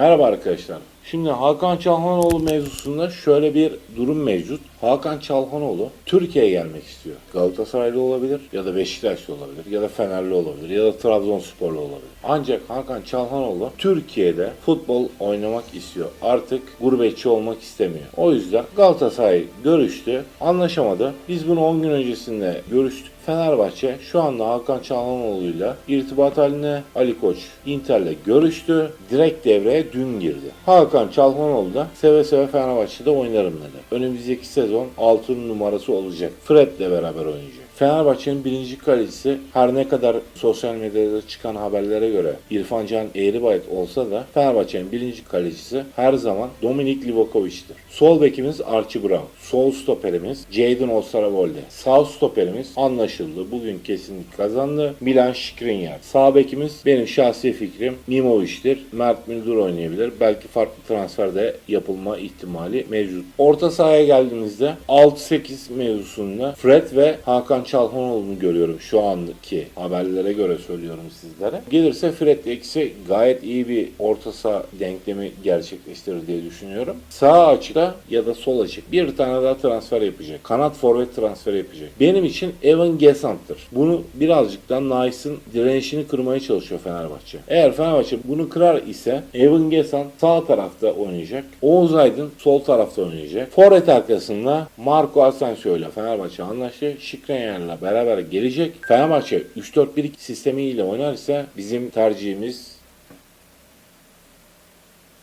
Merhaba arkadaşlar. Şimdi Hakan Çalhanoğlu mevzusunda şöyle bir durum mevcut. Hakan Çalhanoğlu Türkiye'ye gelmek istiyor. Galatasaraylı olabilir ya da Beşiktaşlı olabilir ya da Fenerli olabilir ya da Trabzonsporlu olabilir. Ancak Hakan Çalhanoğlu Türkiye'de futbol oynamak istiyor. Artık gurbetçi olmak istemiyor. O yüzden Galatasaray görüştü, anlaşamadı. Biz bunu 10 gün öncesinde görüştük. Fenerbahçe şu anda Hakan Çalhanoğlu'yla irtibat haline Ali Koç Inter'le görüştü. Direkt devreye dün girdi. Hakan Çalhanoğlu da seve seve Fenerbahçe'de oynarım dedi. Önümüzdeki sezon 6 numarası olacak. Fred'le beraber oynayacak. Fenerbahçe'nin birinci kalecisi her ne kadar sosyal medyada çıkan haberlere göre İrfan Can Eğribayit olsa da Fenerbahçe'nin birinci kalecisi her zaman Dominik Livakovic'tir. Sol bekimiz Archie Brown. Sol stoperimiz Jadon Osterwolde. Sağ stoperimiz anlaşıldı. Bugün kesinlik kazandı. Milan Skriniar. Sağ bekimiz benim şahsi fikrim Mimovic'tir. Mert Müldür oynayabilir. Belki farklı transferde yapılma ihtimali mevcut. Orta sahaya geldiğimizde 6-8 mevzusunda Fred ve Hakan Çalhanoğlu'nu görüyorum şu andaki haberlere göre söylüyorum sizlere. Gelirse Fred ikisi gayet iyi bir orta saha denklemi gerçekleştirir diye düşünüyorum. Sağ açıkta ya da sol açık bir tane daha transfer yapacak. Kanat forvet transferi yapacak. Benim için Evan Gesant'tır. Bunu birazcık da Nice'ın direnişini kırmaya çalışıyor Fenerbahçe. Eğer Fenerbahçe bunu kırar ise Evan Gesant sağ tarafta oynayacak. Oğuz Aydın sol tarafta oynayacak. Forvet arkasında Marco Asensio ile Fenerbahçe anlaştı. Şikrenyer'le beraber gelecek. Fenerbahçe 3-4-1 sistemiyle oynarsa bizim tercihimiz